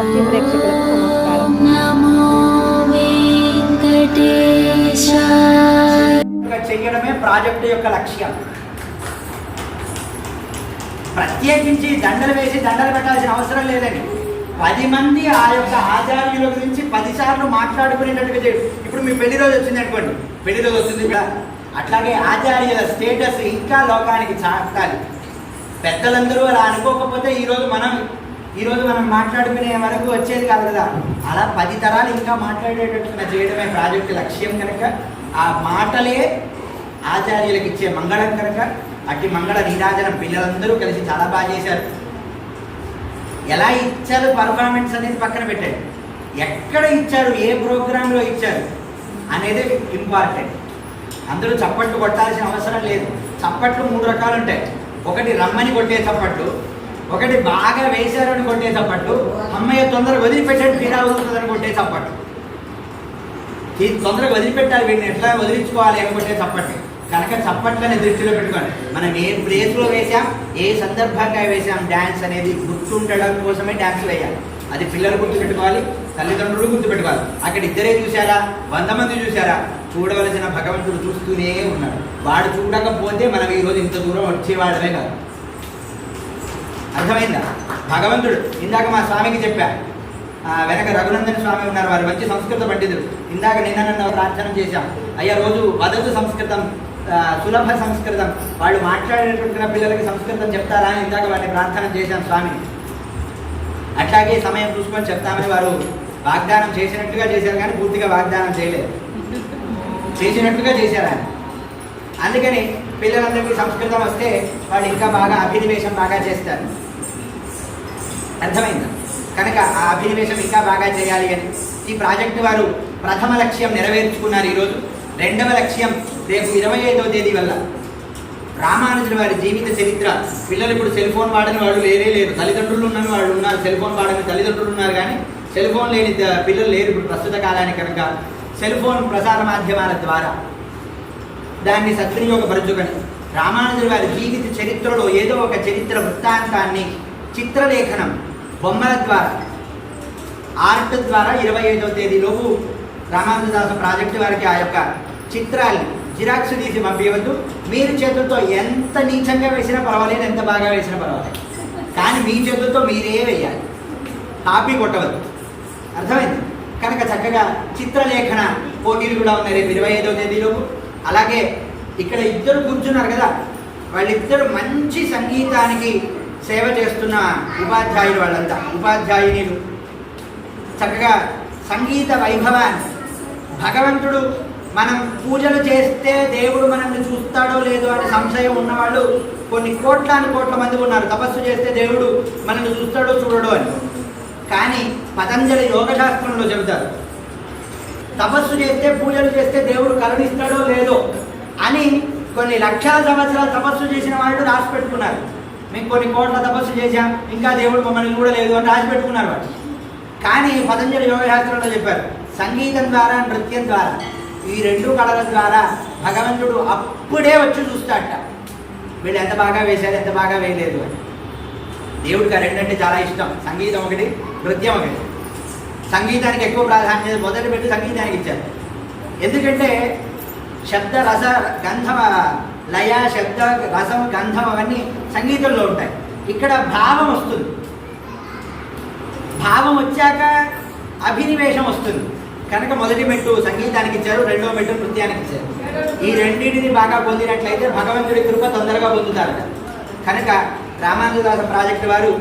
భక్తి ప్రేక్షకులకు నమస్కారం. చేయడమే ప్రాజెక్టు యొక్క లక్ష్యం. ప్రత్యేకించి దండలు వేసి దండలు పెట్టాల్సిన అవసరం లేదని పది మంది ఆ యొక్క ఆచార్యుల గురించి పదిసార్లు మాట్లాడుకునేటట్టుగా ఇప్పుడు మీ పెళ్ళి రోజు వచ్చింది అనుకోండి. పెళ్ళి రోజు వస్తుంది కదా. అట్లాగే ఆచార్యుల స్టేటస్ ఇంకా లోకానికి చాటాలి. పెద్దలందరూ అలా అనుకోకపోతే ఈరోజు మనం ఈరోజు మనం మాట్లాడుకునే వరకు వచ్చేది కాదు కదా. అలా పది తరాలు ఇంకా మాట్లాడేటట్టుగా చేయడమే ప్రాజెక్టు లక్ష్యం కనుక. ఆ మాటలే ఆచార్యులకు ఇచ్చే మంగళం కనుక. అట్టి మంగళ నీరాజనం పిల్లలందరూ కలిసి చాలా బాగా చేశారు. ఎలా ఇచ్చారు పర్ఫార్మెన్స్ అనేది పక్కన పెట్టాడు. ఎక్కడ ఇచ్చారు ఏ ప్రోగ్రాంలో ఇచ్చారు అనేది ఇంపార్టెంట్ అందరూ చప్పట్లు కొట్టాల్సిన అవసరం లేదు. చప్పట్లు మూడు రకాలు ఉంటాయి. ఒకటి రమ్మని కొట్టే చప్పట్లు ఒకటి బాగా వేశారు అని కొట్టే చప్పట్లు అమ్మయ్య తొందరగా వదిలిపెట్టాడు తీరా వదులుతుందని కొట్టే చప్పట్లు. ఈ తొందరగా వదిలిపెట్టాలి వీడిని ఎట్లా వదిలించుకోవాలి అని కొట్టే చప్పట్లు. కనుక చప్పట్లని దృష్టిలో పెట్టుకోండి. మనం ఏ ప్లేస్లో వేసాం ఏ సందర్భంగా వేసాం డ్యాన్స్ అనేది గుర్తుండడం కోసమే డ్యాన్స్ వేయాలి. అది పిల్లలు గుర్తుపెట్టుకోవాలి తల్లిదండ్రులు గుర్తుపెట్టుకోవాలి. అక్కడ ఇద్దరే చూశారా? వంద మంది చూశారా? చూడవలసిన భగవంతుడు చూస్తూనే ఉన్నాడు. వాడు చూడకపోతే మనం ఈరోజు ఇంత దూరం వచ్చేవాడమే కాదు. అర్థమైందా? భగవంతుడు ఇందాక మా స్వామికి చెప్పా. వెనక రఘునందన స్వామి ఉన్నారు వారు మంచి సంస్కృత పండితులు. ఇందాక నిన్న నన్ను ప్రార్థన చేశాం. అయ్యా రోజు వదదు సంస్కృతం సులభ సంస్కృతం. వాళ్ళు మాట్లాడేటటువంటి పిల్లలకి సంస్కృతం చెప్తారా అని ఇందాక వారిని ప్రార్థన చేశాం స్వామి. అట్లాగే సమయం చూసుకొని చెప్తామని వారు వాగ్దానం చేసినట్టుగా చేశారు కానీ పూర్తిగా వాగ్దానం చేయలేదు. చేసినట్టుగా చేశారు ఆయన. అందుకని పిల్లలందరికీ సంస్కృతం వస్తే వాళ్ళు ఇంకా బాగా అభినవేశం బాగా చేస్తారు. అర్థమైందా? కనుక ఆ అభినవేశం ఇంకా బాగా చేయాలి అని ఈ ప్రాజెక్టు వారు ప్రథమ లక్ష్యం నెరవేర్చుకున్నారు ఈరోజు. రెండవ లక్ష్యం రేపు ఇరవై ఐదవ తేదీ వల్ల. రామానుజుల వారి జీవిత చరిత్ర. పిల్లలు ఇప్పుడు సెల్ ఫోన్ వాడని వాళ్ళు లేరే లేరు. తల్లిదండ్రులు ఉన్న వాళ్ళు ఉన్నారు. సెల్ ఫోన్ వాడని తల్లిదండ్రులు ఉన్నారు కానీ సెల్ ఫోన్ లేని పిల్లలు లేరు ఇప్పుడు ప్రస్తుత కాలానికి కనుక. సెల్ ఫోన్ ప్రసార మాధ్యమాల ద్వారా దాన్ని సద్వినియోగపరచుకొని. రామానుజుల వారి జీవిత చరిత్రలో ఏదో ఒక చరిత్ర వృత్తాంతాన్ని చిత్రలేఖనం బొమ్మల ద్వారా ఆర్ట్ ద్వారా ఇరవై ఐదవ తేదీలోపు రామానుజదాస ప్రాజెక్టు వారికి ఆ యొక్క చిత్రాల్ని జిరాక్స్ తీసి పంపించవద్దు మీరు చేతులతో ఎంత నీచంగా వేసినా పర్వాలేదు ఎంత బాగా వేసినా పర్వాలేదు. కానీ మీ చేతులతో మీరే వేయాలి. కాపీ కొట్టవద్దు. అర్థమైంది? కనుక చక్కగా చిత్రలేఖన పోటీలు కూడా ఉన్నాయి రేపు ఇరవై ఐదవ తేదీలోపు. అలాగే ఇక్కడ ఇద్దరు కూర్చున్నారు కదా వాళ్ళిద్దరు మంచి సంగీతానికి సేవ చేస్తున్న ఉపాధ్యాయులు వాళ్ళంతా. ఉపాధ్యాయునిలు చక్కగా సంగీత వైభవాన్ని భగవంతుడు మనం పూజలు చేస్తే దేవుడు మనల్ని చూస్తాడో లేదో అనే సంశయం ఉన్నవాళ్ళు కొన్ని కోట్లాను కోట్ల మంది ఉన్నారు. తపస్సు చేస్తే దేవుడు మనల్ని చూస్తాడో చూడడో అని. కానీ పతంజలి యోగశాస్త్రంలో చెబుతారు. తపస్సు చేస్తే పూజలు చేస్తే దేవుడు కరుణిస్తాడో లేదో అని కొన్ని లక్షల సంవత్సరాలు తపస్సు చేసిన వాళ్ళు రాసి పెట్టుకున్నారు మేము కొన్ని కోట్ల తపస్సు చేశాం ఇంకా దేవుడు మమ్మల్ని చూడలేదు అని రాసి పెట్టుకున్నారు వాళ్ళు. కానీ పతంజలి యోగశాస్త్రంలో చెప్పారు సంగీతం ద్వారా నృత్యం ద్వారా ఈ రెండు కళల ద్వారా భగవంతుడు అప్పుడే వచ్చి చూస్తాడట. వీళ్ళు ఎంత బాగా వేశారు ఎంత బాగా వేయలేదు అని. దేవుడికి ఆ రెండంటే చాలా ఇష్టం సంగీతం ఒకటి నృత్యం ఒకటి. సంగీతానికి ఎక్కువ ప్రాధాన్యత మొదటి పెట్టి సంగీతానికి ఇచ్చారు. ఎందుకంటే శబ్ద రస గంధం లయ శబ్ద రసం గంధం అవన్నీ సంగీతంలో ఉంటాయి. ఇక్కడ భావం వస్తుంది. భావం వచ్చాక అభినివేశం వస్తుంది. కనుక మొదటి మెట్టు సంగీతానికి ఇచ్చారు రెండో మెట్టు నృత్యానికి ఇచ్చారు. ఈ రెండింటిని బాగా పొందినట్లయితే భగవంతుడి కృప తొందరగా పొందుతారట కనుక రామానుజదాస ప్రాజెక్టు వారు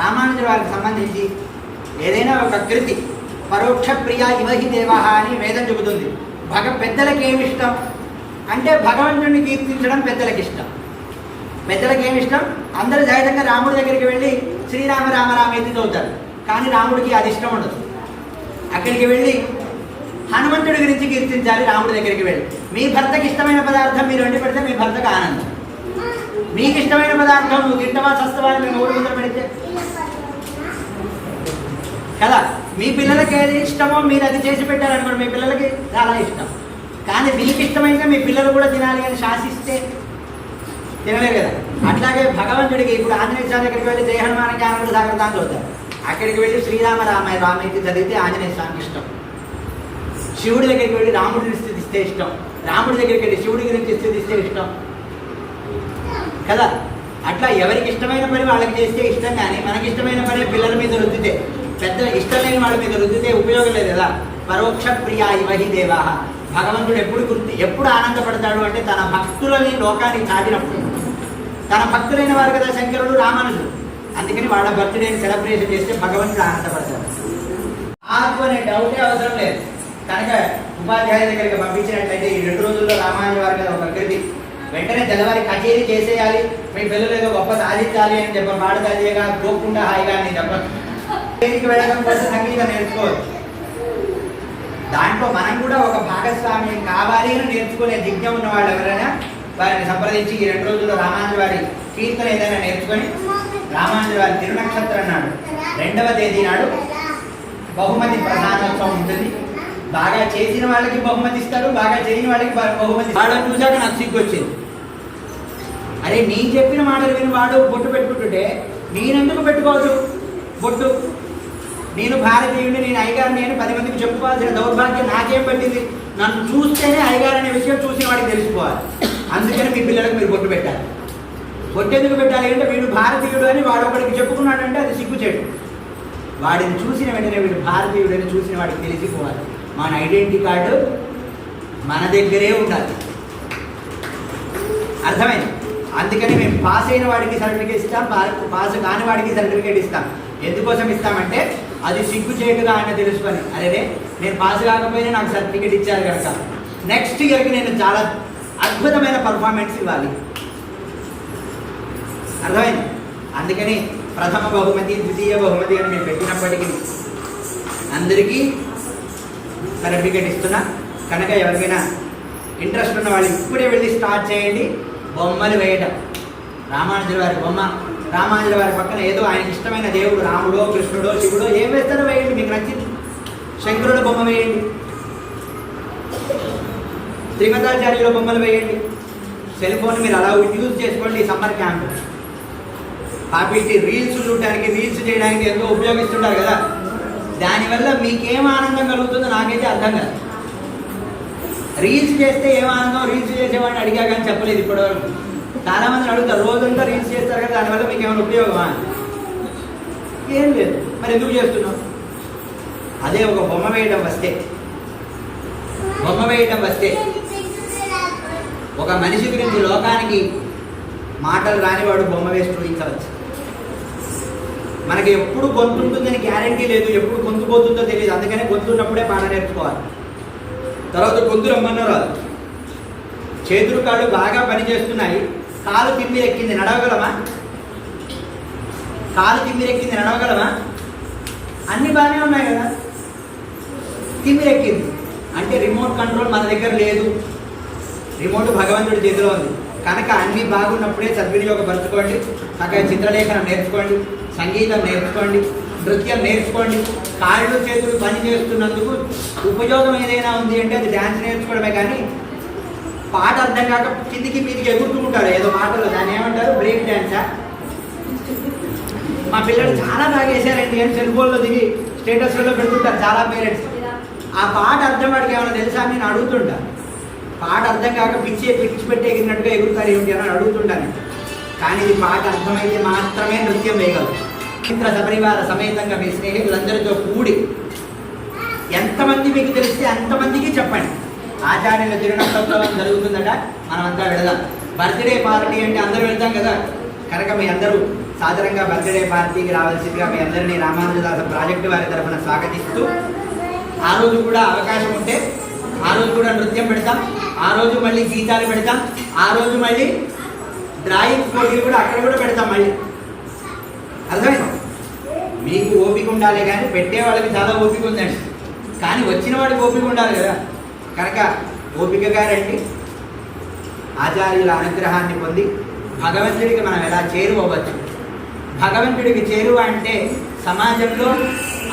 రామానుజ వారికి సంబంధించి ఏదైనా ఒక కృతి పరోక్ష ప్రియ ఇవహి దేవహ అని వేదం చెబుతుంది. భగ పెద్దలకి ఏమి ఇష్టం అంటే భగవంతుడిని కీర్తించడం పెద్దలకి ఇష్టం పెద్దలకి ఏమి ఇష్టం అందరూ సహజంగా రాముడి దగ్గరికి వెళ్ళి శ్రీరామ రామ రామ ఎత్తి చదువుతారు కానీ రాముడికి అది ఇష్టం ఉండదు. అక్కడికి వెళ్ళి హనుమంతుడి గురించి కీర్తించాలి రాముడి దగ్గరికి వెళ్ళి. మీ భర్తకి ఇష్టమైన పదార్థం మీరు వండి పెడితే మీ భర్తకు ఆనందం. మీకు ఇష్టమైన పదార్థం నువ్వు తింటవా సస్తవా మేము ఊరు ముందర పెడితే కదా? మీ పిల్లలకి ఏది ఇష్టమో మీరు అది చేసి పెట్టారనుకోండి మీ పిల్లలకి చాలా ఇష్టం. కానీ మీకు ఇష్టమైతే మీ పిల్లలు కూడా తినాలి అని శాసిస్తే తినలేరు కదా? అట్లాగే భగవంతుడికి ఇప్పుడు ఆంజనేయ స్వామి దగ్గరికి వెళ్ళి జయ హనుమాన్ జ్ఞానం జాగ్రత్త అని అక్కడికి వెళ్ళి శ్రీరామ రామాయ రామయ్యకి చదివితే ఆంజనేయ స్వామికి ఇష్టం. శివుడి దగ్గరికి వెళ్ళి రాముడిని స్థితిస్తే ఇష్టం. రాముడి దగ్గరికి వెళ్ళి శివుడి గురించి స్థితిస్తే ఇష్టం. కదా? అట్లా ఎవరికి ఇష్టమైన పని వాళ్ళకి చేస్తే ఇష్టం కానీ మనకి ఇష్టమైన పని పిల్లల మీద రుద్దితే పెద్ద ఇష్టం లేని వాళ్ళ మీద రుద్దితే ఉపయోగం లేదు కదా? పరోక్ష ప్రియా ఇవహి దేవా భగవంతుడు ఎప్పుడు గుర్తి ఎప్పుడు ఆనందపడతాడు అంటే తన భక్తులని లోకానికి చాటినప్పుడు. తన భక్తులైన వారు కదా శంకరుడు రామానుజుడు. అందుకని వాళ్ళ బర్త్డేని సెలబ్రేషన్ చేస్తే భగవంతుడు ఆనందపడతాడు. ఆకు అనే డౌటే అవసరం లేదు. కనుక ఉపాధ్యాయుల దగ్గరికి పంపించినట్లయితే ఈ రెండు రోజుల్లో రామాయణ వారి మీద ఒక కృతి వెంటనే తెల్లవారి కచేరీ చేసేయాలి. మీ పిల్లలు ఏదో గొప్ప సాధించాలి అని చెప్పి చెప్ప పాడదాదిగా గోకుండా హాయిగా అని చెప్పచ్చు కచేరీకి వెళ్ళడం కోసం సంగీతం నేర్చుకోవచ్చు దాంట్లో మనం కూడా ఒక భాగస్వామ్యం కావాలి అని నేర్చుకునే దిజ్ఞ ఉన్న వాళ్ళు ఎవరైనా వారిని సంప్రదించి ఈ రెండు రోజుల్లో రామానుజు వారి కీర్తన ఏదైనా నేర్చుకొని రామానుజు వారి తిరునక్షత్రం నాడు రెండవ తేదీ నాడు బహుమతి ప్రధానోత్సవం ఉంటుంది. బాగా చేసిన వాళ్ళకి బహుమతి ఇస్తారు బాగా చేయని వాళ్ళకి బహుమతి వాళ్ళని చూసాక నాకు సిగ్గు వచ్చింది అరే నీ చెప్పిన మాటలు విని వాడు బొట్టు పెట్టుకుంటుంటే నేనెందుకు పెట్టుకోవచ్చు? బొట్టు. నేను భారతీయుడిని నేను అయ్యగారు నేను పది మందికి చెప్పుకోవాల్సిన దౌర్భాగ్యం నాకేం పట్టింది? నన్ను చూస్తేనే అయ్యగారు అనే విషయం చూసిన వాడికి తెలిసిపోవాలి. అందుకని మీ పిల్లలకు మీరు బొట్టు పెట్టాలి. బొట్టు ఎందుకు పెట్టాలి అంటే వీడు భారతీయుడు అని వాడు ఒకడికి చెప్పుకున్నాడంటే అది సిగ్గుచేటు. వాడిని చూసిన వెంటనే వీడు భారతీయుడని చూసిన వాడికి తెలిసిపోవాలి. మన ఐడెంటిటీ కార్డు మన దగ్గరే ఉండాలి. అర్థమైంది? అందుకని మేము పాస్ అయిన వాడికి సర్టిఫికేట్ ఇస్తాం పాస్ కాని వాడికి సర్టిఫికేట్ ఇస్తాం. ఎందుకోసం ఇస్తామంటే అది సిగ్గు చేయకుగా ఆయన తెలుసుకొని. అరే నేను పాస్ కాకపోయినా నాకు సర్టిఫికేట్ ఇచ్చారు కనుక. నెక్స్ట్ ఇయర్కి నేను చాలా అద్భుతమైన పర్ఫార్మెన్స్ ఇవ్వాలి. అర్థమైంది? అందుకని ప్రథమ బహుమతి ద్వితీయ బహుమతి అని మేము పెట్టినప్పటికీ అందరికీ సర్టిఫికేట్ ఇస్తున్నా. కనుక ఎవరికైనా ఇంట్రెస్ట్ ఉన్న వాళ్ళు ఇప్పుడే వెళ్ళి స్టార్ట్ చేయండి. బొమ్మలు వేయటం. రామానుజుల వారి బొమ్మ రామానుజుల వారి పక్కన ఏదో ఆయనకి ఇష్టమైన దేవుడు రాముడో కృష్ణుడో శివుడో ఏం వేస్తారో వేయండి మీకు నచ్చింది. శంకరుడు బొమ్మ వేయండి. శ్రీమతాచార్యుల బొమ్మలు వేయండి. సెల్ ఫోన్ మీరు అలా యూజ్ చేసుకోండి సమ్మర్ క్యాంప్. పాపిటి రీల్స్ చూడడానికి రీల్స్ చేయడానికి ఎంతో ఉపయోగిస్తుంటారు కదా. దానివల్ల మీకేం ఆనందం కలుగుతుందో నాకైతే అర్థం కాదు. రీల్స్ చేస్తే ఏం ఆనందం? రీల్స్ చేసేవాడిని అడిగా కానీ చెప్పలేదు ఇప్పటివరకు. చాలా మంది అడుగుతారు రోజంతా రీల్స్ చేస్తారు కదా దానివల్ల మీకు ఏమైనా ఉపయోగమా? ఏం లేదు. మరి ఎందుకు చేస్తున్నావు? అదే ఒక బొమ్మ వేయడం వస్తే. బొమ్మ వేయడం వస్తే. ఒక మనిషి గురించి లోకానికి మాటలు రానివాడు బొమ్మ వేసి చూపించవచ్చు. మనకి ఎప్పుడు గొంతుంటుందని గ్యారంటీ లేదు ఎప్పుడు గొంతు పోతుందో తెలియదు. అందుకనే గొంతున్నప్పుడే పాట నేర్చుకోవాలి. తర్వాత గొంతు రమ్మన్నారు? చేతులు కాళ్ళు బాగా పనిచేస్తున్నాయి. కాలు తిమ్మిరెక్కింది నడవగలమా కాలు తిమ్మిరెక్కింది నడవగలమా అన్ని బాగానే ఉన్నాయి కదా? తిమ్మిరెక్కింది. అంటే రిమోట్ కంట్రోల్ మన దగ్గర లేదు. రిమోట్ భగవంతుడి చేతిలో ఉంది. కనుక అన్ని బాగున్నప్పుడే సద్వినియోగపరచుకోండి చక్కగా చిత్రలేఖనం నేర్చుకోండి సంగీతం నేర్చుకోండి నృత్యం నేర్చుకోండి. కాళ్ళు చేతులు పని చేస్తున్నందుకు ఉపయోగం ఏదైనా ఉంది అంటే అది డ్యాన్స్ నేర్చుకోవడమే కానీ పాట అర్థం కాక కిందికి మీదికి ఎగురుతూ ఉంటారు. ఏదో మాటలు. దాన్ని ఏమంటారు? బ్రేక్ డ్యాన్సా మా పిల్లలు చాలా బాగా వేశారండి నేను సెల్ దిగి స్టేటస్లలో పెడుతుంటారు చాలా పేరెంట్స్. ఆ పాట అర్థం వాడికి ఏమైనా తెలుసా నేను అడుగుతుంటా. పాట అర్థం కాక పిచ్చి పిచ్చి పెట్టేగినట్టుగా ఎగిరినట్టుగా ఎగురుతారు ఏమిటి అని అడుగుతుంటాను కానీ ఇది పాట అర్థమైతే మాత్రమే నృత్యం వేయగలరు మిత్ర సపరివార సమేతంగా మీ స్నేహితులందరితో కూడి ఎంతమంది మీకు తెలిస్తే అంతమందికి చెప్పండి. ఆచార్యుల తిరునక్షత్రం జరుగుతుందట మనమంతా వెళదాం. బర్త్డే పార్టీ అంటే అందరూ వెళ్తాం కదా? కనుక మీ అందరూ సాధారణంగా బర్త్డే పార్టీకి రావాల్సిందిగా మీ అందరినీ రామానుజదాస ప్రాజెక్టు వారి తరఫున స్వాగతిస్తూ ఆ రోజు కూడా అవకాశం ఉంటే ఆ రోజు కూడా నృత్యం పెడతాం ఆ రోజు మళ్ళీ గీతాలు పెడతాం ఆ రోజు మళ్ళీ డ్రాయింగ్ పోటీలు కూడా అక్కడ కూడా పెడతాం మళ్ళీ. అర్థమైందా? మీకు ఓపిక ఉండాలి కానీ పెట్టే వాళ్ళకి చాలా ఓపిక ఉందండి. కానీ వచ్చిన వాడికి ఓపిక ఉండాలి కదా? కనుక ఓపికగా రండి ఆచార్యుల అనుగ్రహాన్ని పొంది భగవంతుడికి మనం ఎలా చేరువవచ్చు? భగవంతుడికి చేరువ అంటే సమాజంలో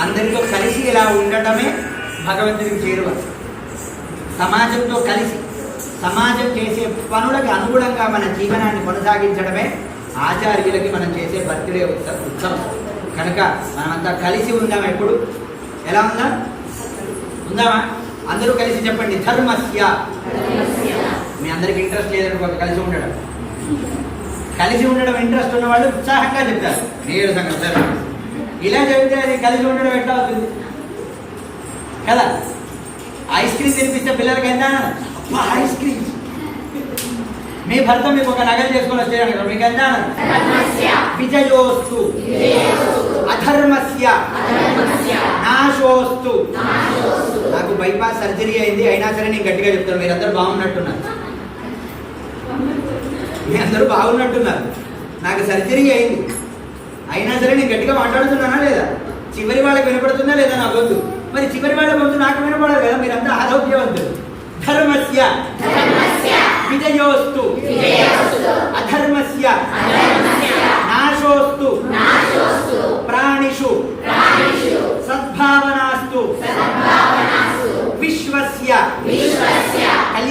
అందరితో కలిసి ఇలా ఉండటమే భగవంతుడికి చేరువ. సమాజంతో కలిసి సమాజం చేసే పనులకు అనుగుణంగా మన జీవనాన్ని కొనసాగించడమే ఆచార్యులకి మనం చేసే బర్త్డే ఉత్సవ ఉత్సవం. కనుక మనమంతా కలిసి ఉందాం ఎప్పుడు? ఎలా ఉందాం? ఉందామా? అందరూ కలిసి చెప్పండి ధర్మస్య. మీ అందరికి ఇంట్రెస్ట్ లేదనుకో కలిసి ఉండడం. కలిసి ఉండడం ఇంట్రెస్ట్ ఉన్న వాళ్ళు ఉత్సాహంగా చెప్తారు. నేడు సంగతి ఇలా చెబితే అది కలిసి ఉండడం ఎట్లా అవుతుంది? కదా? ఐస్ క్రీమ్ తినిపిస్తే పిల్లలకి ఎంత ఐస్ క్రీమ్ మీ భర్త మీకు ఒక నగలు చేసుకొని వచ్చారు మీకు ఎంత? విజయోస్తు. అధర్మస్య. నాశోస్తు. బైపాస్ సర్జరీ అయింది అయినా సరే నేను గట్టిగా చెప్తాను మీరందరూ బాగున్నట్టున్నారు. మీ అందరూ బాగున్నట్టున్నారు. నాకు సర్జరీ అయింది. అయినా సరే నేను గట్టిగా మాట్లాడుతున్నానా లేదా? చివరి వాళ్ళకి వినపడుతుందా లేదా నా గొంతు మరి చివరి వాళ్ళ గొంతు నాకు వినపడదు కదా మీరంతా ఆరోగ్యవంతులు. ధర్మస్య. విజయోస్తు. అధర్మస్య. నాశోస్తు. ప్రాణిషు.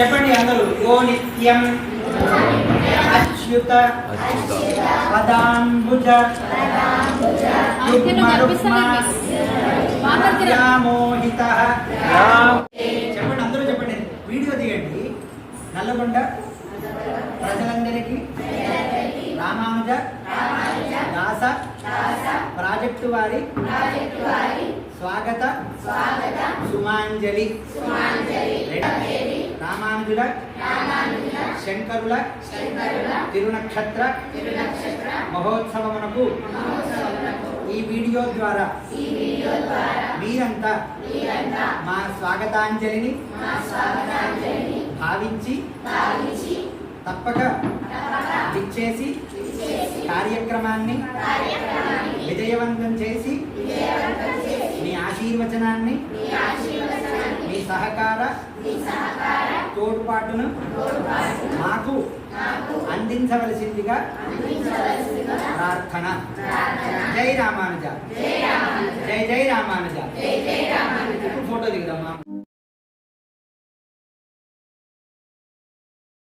చెప్పండి అందరూ. యో నిత్యం అచ్యుత. పదాంబుజ. వ్యామోహిత చెప్పండి అందరూ చెప్పండి. వీడియో తీయండి. నల్లగొండ ప్రజలందరికీ. రామానుజ. దాస. ప్రాజెక్టు వారి. స్వాగత. సుమాంజలి. రామానుజుల శంకరుల తిరునక్షత్ర మహోత్సవమునకు ఈ వీడియో ద్వారా మీరంతా మా స్వాగతాంజలిని భావించి తప్పక విచ్చేసి కార్యక్రమాన్ని విజయవంతం చేసి మీ ఆశీర్వచనాన్ని మీ సహకార తోడ్పాటును మాకు అందించవలసిందిగా ప్రార్థన. జై రామానుజ. జై జై రామానుజ. ఇప్పుడు ఫోటో దిగుదాం